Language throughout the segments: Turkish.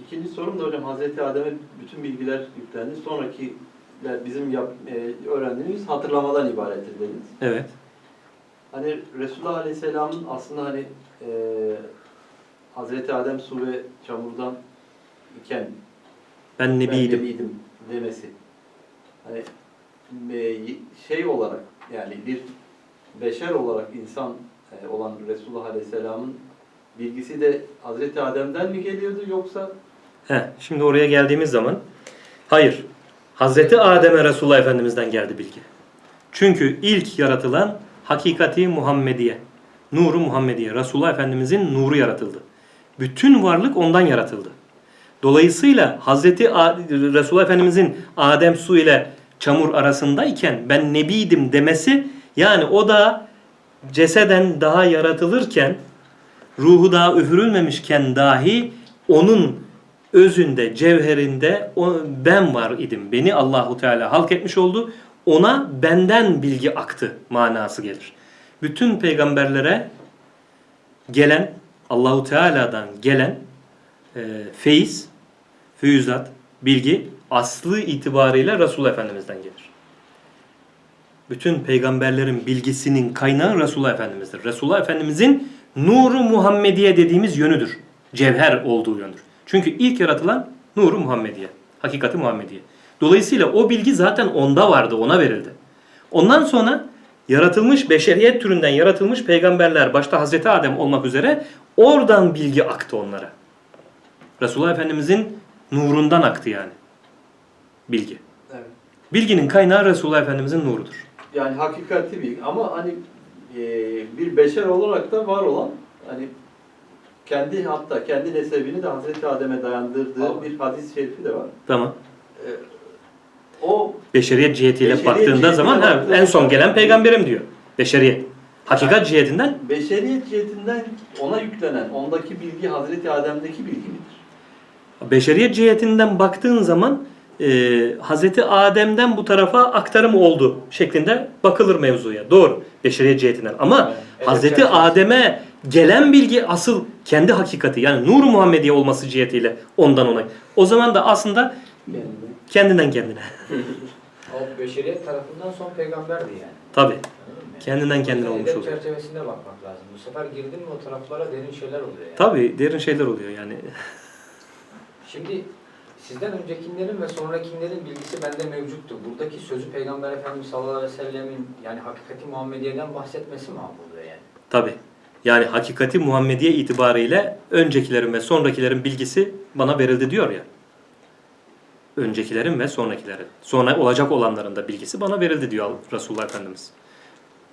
İkinci sorum da hocam Hazreti Adem'e bütün bilgiler yüklendi. Sonrakiler bizim yap, e, öğrendiğimiz hatırlamadan ibarettir dediniz. Evet. Hani Resulullah Aleyhisselam'ın aslında hani e, Hazreti Adem su ve çamurdan iken Ben ben nebiydim. nebiydim demesi. Hani e, şey olarak yani bir beşer olarak insan e, olan Resulullah Aleyhisselam'ın bilgisi de Hazreti Adem'den mi geliyordu yoksa Heh, şimdi oraya geldiğimiz zaman hayır. Hazreti Adem'e Resulullah Efendimiz'den geldi bilgi. Çünkü ilk yaratılan hakikati Muhammediye, nuru Muhammediye, Resulullah Efendimiz'in nuru yaratıldı. Bütün varlık ondan yaratıldı. Dolayısıyla Hazreti Resulullah Efendimiz'in Adem su ile çamur arasındayken ben nebiydim demesi yani o da ceseden daha yaratılırken ruhu daha üfürülmemişken dahi onun özünde, cevherinde o, ben var idim. Beni Allahu Teala halk etmiş oldu. Ona benden bilgi aktı manası gelir. Bütün peygamberlere gelen Allahu Teala'dan gelen e, feyiz, füyüzat, bilgi aslı itibariyle Resulullah Efendimiz'den gelir. Bütün peygamberlerin bilgisinin kaynağı Resulullah Efendimiz'dir. Resulullah Efendimiz'in nuru Muhammediye dediğimiz yönüdür. Cevher olduğu yöndür. Çünkü ilk yaratılan nuru Muhammediye. Hakikati Muhammediye. Dolayısıyla o bilgi zaten onda vardı, ona verildi. Ondan sonra yaratılmış beşeriyet türünden yaratılmış peygamberler başta Hazreti Adem olmak üzere oradan bilgi aktı onlara. Resulullah Efendimizin nurundan aktı yani bilgi. evet. Bilginin kaynağı Resulullah Efendimizin nurudur. yani hakikati bir ama hani e, bir beşer olarak da var olan hani kendi hatta kendi nesebini de Hazreti Adem'e dayandırdığı Abi. bir hadis-i şerifi de var. Tamam. E, o Beşeriyet cihetiyle Beşeriyet baktığında cihetiyle zaman ha, en son gelen peygamberim diyor. Beşeriyet. Hakikat cihetinden beşeriyet cihetinden ona yüklenen, ondaki bilgi Hazreti Adem'deki bilgi midir? beşeriyet cihetinden baktığın zaman e, Hazreti Adem'den bu tarafa aktarım oldu şeklinde bakılır mevzuya. Doğru. Beşeriyet cihetinden. Ama Evet, Hazreti çerçevesi. Adem'e gelen bilgi asıl kendi hakikati yani Nur Muhammediye olması cihetiyle ondan ona. O zaman da aslında Yani kendinden kendine. O beşeriyet tarafından son peygamberdi yani. Tabi. Kendinden kendine olmuş oluyor. çerçevesinde bakmak lazım. Bu sefer girdin mi o taraflara derin şeyler oluyor yani. Tabi derin şeyler oluyor yani. Şimdi sizden öncekilerin ve sonrakilerin bilgisi bende mevcuttu. Buradaki sözü Peygamber Efendimiz sallallahu aleyhi ve sellemin yani hakikati Muhammediye'den bahsetmesi mi burada yani? Tabi. Yani hakikati Muhammediye itibariyle öncekilerin ve sonrakilerin bilgisi bana verildi diyor ya. Öncekilerin ve sonrakilerin. Sonra olacak olanların da bilgisi bana verildi diyor Resulullah Efendimiz.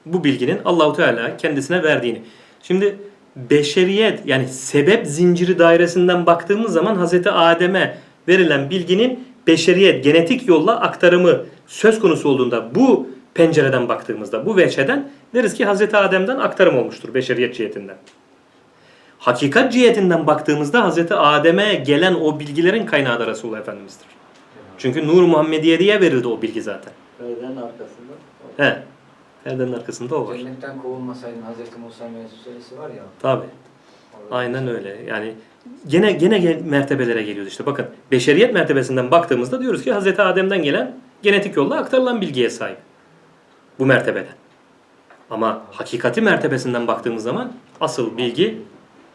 Bu bilginin Allahu Teala kendisine verdiğini. Şimdi beşeriyet yani sebep zinciri dairesinden baktığımız zaman Hazreti Adem'e verilen bilginin beşeriyet genetik yolla aktarımı söz konusu olduğunda bu pencereden baktığımızda bu veçeden deriz ki Hazreti Adem'den aktarım olmuştur beşeriyet cihetinden. Hakikat cihetinden baktığımızda Hazreti Adem'e gelen o bilgilerin kaynağı da Resulullah Efendimiz'dir. Çünkü Nur Muhammediye diye verildi o bilgi zaten. perdenin arkasında. He. Perdenin arkasında o var. Cennetten kovulmasaydın Hazreti Musa meselesi var ya. Tabi. Aynen öyle. Yani gene gene mertebelere geliyoruz işte. Bakın beşeriyet mertebesinden baktığımızda diyoruz ki Hazreti Adem'den gelen genetik yolla aktarılan bilgiye sahip. Bu mertebeden. Ama hakikati mertebesinden baktığımız zaman asıl bilgi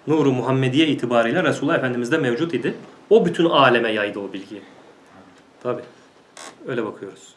Nuru Muhammediye itibariyle Resulullah Efendimiz'de mevcut idi. O bütün aleme yaydı o bilgiyi. Tabi. Öyle bakıyoruz.